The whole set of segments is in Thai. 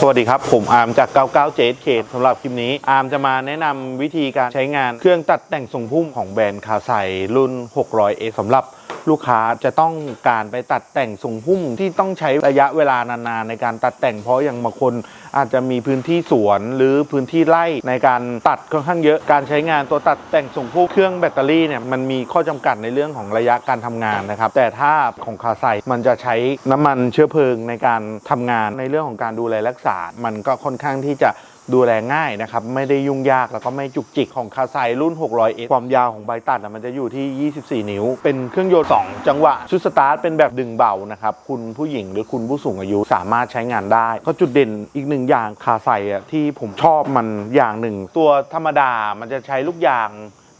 สวัสดีครับ ผมอาร์มจาก 99 JK สำหรับคลิปนี้ อาร์มจะมาแนะนำวิธีการใช้งานเครื่องตัดแต่งทรงพุ่มของแบรนด์คาไซรุ่น 600A สำหรับ ลูกค้าจะต้องการไปตัดแต่งทรงพุ่มที่ต้องใช้ระยะเวลานานๆในการตัดแต่งเพราะอย่างบางคนอาจจะมีพื้นที่สวนหรือพื้นที่ไร่ในการตัดค่อนข้างเยอะการใช้งานตัวตัดแต่งทรงพุ่มเครื่องแบตเตอรี่เนี่ยมันมีข้อจำกัดในเรื่องของระยะการทำงานนะครับแต่ถ้าของคาไซมันจะใช้น้ำมันเชื้อเพลิงในการทำงานในเรื่องของการดูแลรักษา มันก็ค่อนข้างที่จะ ดูแลง่ายนะครับ ไม่ได้ยุ่งยากแล้วก็ไม่จุกจิกของคาไซรุ่น 600 s ความยาวของใบตัดมันจะอยู่ที่ 24 นิ้ว เป็นเครื่องยนต์ 2 จังหวะ ชุดสตาร์ทเป็นแบบดึงเบานะครับ คุณผู้หญิงหรือคุณผู้สูงอายุสามารถใช้งานได้ ก็จุดเด่นอีกหนึ่งอย่างคาไซอะที่ผมชอบมันอย่างหนึ่ง ตัวธรรมดามันจะใช้ลูกยาง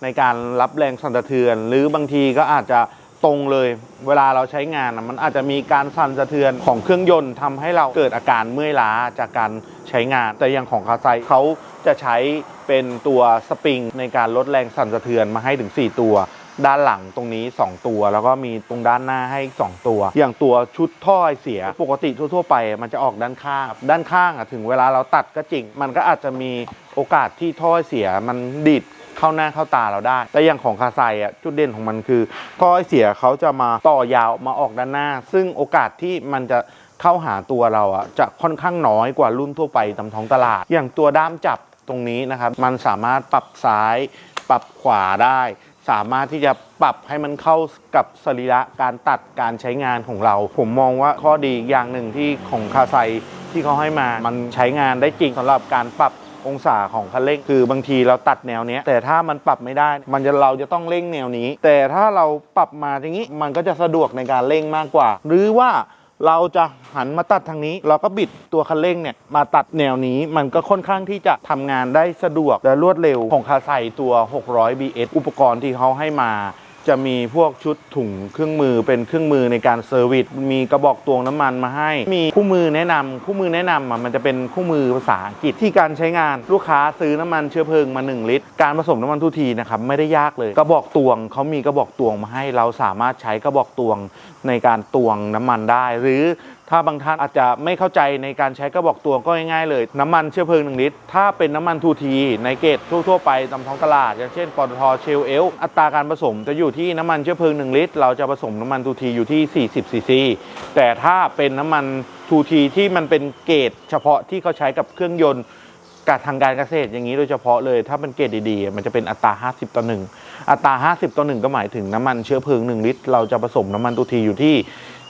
ในการรับแรงสั่นสะเทือน หรือบางทีก็อาจจะ ตรงเลย เวลาเราใช้งานอะมันอาจจะมีการสั่นสะเทือนของเครื่องยนต์ทำให้เราเกิดอาการเมื่อยล้าจากการใช้งาน แต่อย่างของคาไซเขาจะใช้เป็นตัวสปริงในการลดแรงสั่นสะเทือนมาให้ถึง 4 ตัว ด้านหลังตรงนี้ 2 ตัว แล้วก็มีตรงด้านหน้าให้อีก2ตัว อย่างตัวชุดท่อไอเสีย ปกติทั่วๆไป มันจะออกด้านข้าง ด้านข้างอะถึงเวลาเราตัดก็จริง มันก็อาจจะมีโอกาสที่ท่อไอเสียมันดิดเข้าหน้าเข้าตาเราได้ แต่อย่างของคาไซอะจุดเด่นของมันคือท่อไอเสียเขาจะมาต่อยาวมาออกด้านหน้า ซึ่งโอกาสที่มันจะเข้าหาตัวเราอะจะค่อนข้างน้อยกว่ารุ่นทั่วไปตามท้องตลาด อย่างตัวด้ามจับตรงนี้นะครับ มันสามารถปรับซ้าย ปรับขวาได้ สามารถที่จะปรับให้มันเข้ากับสรีระการตัดการใช้งานของเรา ผมมองว่าข้อดีอย่างหนึ่งที่ของคาไซที่เขาให้มามันใช้งานได้จริงสำหรับการปรับองศาของคันเร่ง คือบางทีเราตัดแนวเนี้ยแต่ถ้ามันปรับไม่ได้ มันจะเราจะต้องเร่งแนวนี้ แต่ถ้าเราปรับมาอย่างนี้มันก็จะสะดวกในการเร่งมากกว่า หรือว่า เราจะหันมาตัดทางนี้ เราก็บิดตัวคันเร่งเนี่ยมาตัดแนวนี้มันก็ค่อนข้างที่จะทำงานได้สะดวกและรวดเร็วของคาไซตัว 600 BS อุปกรณ์ที่เขาให้มา จะมีพวกชุดถุงเครื่องมือเป็นเครื่องมือในการเซอร์วิสมีกระบอกตวงน้ำมันมาให้ มีคู่มือแนะนำคู่มือแนะนำอะมันจะเป็นคู่มือภาษาอังกฤษที่การใช้งานลูกค้าซื้อน้ำมันเชื้อเพลิงมา 1 ลิตร การผสมน้ำมันทุกทีนะครับไม่ได้ยากเลยกระบอกตวงเขามีกระบอกตวงมาให้ เราสามารถใช้กระบอกตวงในการตวงน้ำมันได้ หรือ ถ้าบางท่านอาจจะไม่เข้าใจในการใช้กระบอกตวงก็ง่ายๆเลย น้ำมันเชื้อเพลิง1ลิตร ถ้าเป็นน้ำมันทูทีในเกตทั่วๆไปตามท้องตลาด อย่างเช่นปตทเชลเอลอัตราการผสมจะอยู่ที่น้ำมันเชื้อเพลิง1ลิตร เราจะผสมน้ำมันทูทีอยู่ที่ 40ซีซีแต่ถ้าเป็นน้ำมันทูทีที่มันเป็นเกรดเฉพาะที่เขาใช้กับเครื่องยนต์การทางการเกษตรอย่างนี้โดยเฉพาะเลย ถ้าเป็นเกรดดีๆ มันจะเป็นอัตรา 50 ต่อ 1 อัตรา 50 ต่อ 1 ก็หมายถึงน้ำมันเชื้อเพลิง 1 ลิตร เราจะผสมน้ำมันตูทีอยู่ที่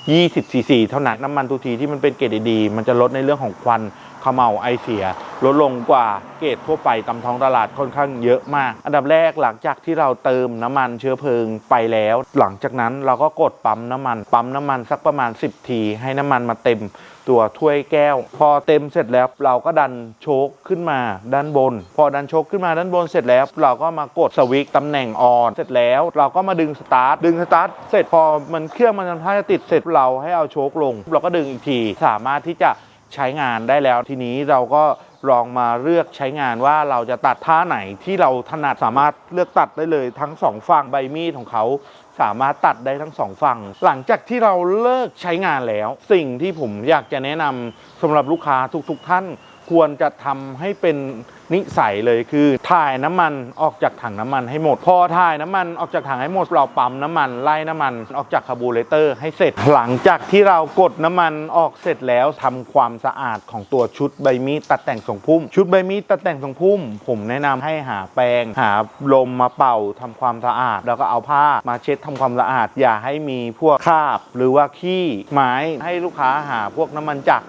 20cc เท่านั้นน้ำมันทุทีที่มันเป็นเกรดดีๆมันจะลดในเรื่องของควัน ขมเหลาไอเสีย ลดลงกว่าเกรดทั่วไปตามท้องตลาดค่อนข้างเยอะมาก อันดับแรกหลังจากที่เราเติมน้ำมันเชื้อเพลิงไปแล้ว หลังจากนั้นเราก็กดปั๊มน้ำมัน ปั๊มน้ำมันสักประมาณ 10 ที ให้น้ำมันมาเต็มตัวถ้วยแก้ว พอเต็มเสร็จแล้วเราก็ดันโชคขึ้นมาด้านบน พอดันโชคขึ้นมาด้านบนเสร็จแล้ว เราก็มากดสวิตช์ตำแหน่งออนเสร็จแล้วเราก็มาดึงสตาร์ทดึงสตาร์ทเสร็จพอมันเครื่องมันทำท่าจะติดเสร็จเราให้เอาโชคลง เราก็ดึงอีกทีสามารถที่จะ ใช้งานได้แล้วทีนี้เราก็ลองมาเลือกใช้งานว่าเราจะตัดท่าไหนที่เราถนัดสามารถเลือกตัดได้เลยทั้งสองฝั่งใบมีดของเขาสามารถตัดได้ทั้งสองฝั่ง หลังจากที่เราเลิกใช้งานแล้ว สิ่งที่ผมอยากจะแนะนำสำหรับลูกค้าทุกๆทท่าน ควรจะทำให้เป็นนิสัยเลยคือ ถ่ายน้ำมันออกจากถังน้ำมันให้หมด พอถ่ายน้ำมันออกจากถังให้หมดเราปั๊มน้ำมันไล่น้ำมันออกจากคาร์บูเรเตอร์ให้เสร็จ หลังจากที่เรากดน้ำมันออกเสร็จแล้วทำความสะอาดของตัวชุดใบมีดตัดแต่งทรงพุ่ม ชุดใบมีดตัดแต่งทรงพุ่ม ผมแนะนำให้หาแปรงหาลมมาเป่าทำความสะอาด แล้วก็เอาผ้ามาเช็ดทำความสะอาด อย่าให้มีพวกคราบ หรือว่าขี้ไม้ให้ลูกค้าหาพวกน้ำมันจักร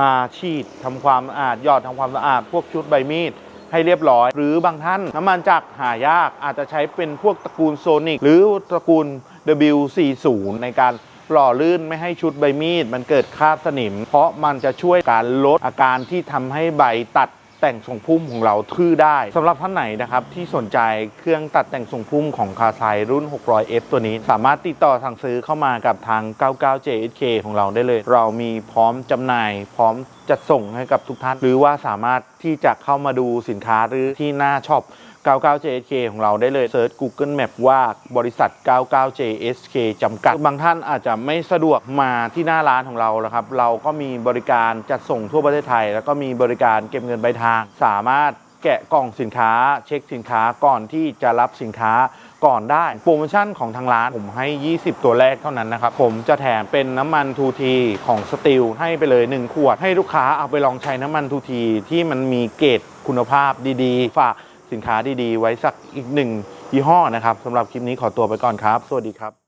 มาฉีดทำความสะอาดหยอดทำความสะอาดพวกชุดใบมีดให้เรียบร้อย หรือบางท่านน้ำมันจักรหายากอาจจะใช้เป็นพวกตระกูลโซนิกหรือตระกูล W40 ในการหล่อลื่นไม่ให้ชุดใบมีด มันเกิดคราบสนิม เพราะมันจะช่วยการลดอาการที่ทำให้ใบตัด แต่งทรงพุ่มของเราทื่อได้สำหรับท่านไหนนะครับที่สนใจเครื่องตัดแต่งทรงพุ่มของคาไซรุ่น 600F ตัวนี้ สามารถติดต่อสั่งซื้อเข้ามากับทาง 99JSK ของเราได้เลย เรามีพร้อมจำหน่ายพร้อมจัดส่งให้กับทุกท่าน หรือว่าสามารถที่จะเข้ามาดูสินค้าหรือที่หน้าช็อป 99JSK ของเราได้เลยเซิร์ช Google Map ว่าบริษัท 99JSK จำกัด บางท่านอาจจะไม่สะดวกมาที่หน้าร้านของเราแล้วครับ เราก็มีบริการจัดส่งทั่วประเทศไทย แล้วก็มีบริการเก็บเงินปลายทาง สามารถแกะกล่องสินค้า เช็คสินค้าก่อนที่จะรับสินค้า ก่อนได้โปรโมชั่นของทางร้านผมให้ 20 ตัวแรกเท่านั้นนะครับผมจะแถมเป็นน้ำมันทูทีของสติลให้ไปเลย 1 ขวด ให้ลูกค้าเอาไปลองใช้น้ำมันทูทีที่มันมีเกรดคุณภาพดีๆ ฝากสินค้าดีๆ ไว้สักอีกหนึ่งยี่ห้อนะครับสำหรับคลิปนี้ขอตัวไปก่อนครับ สวัสดีครับ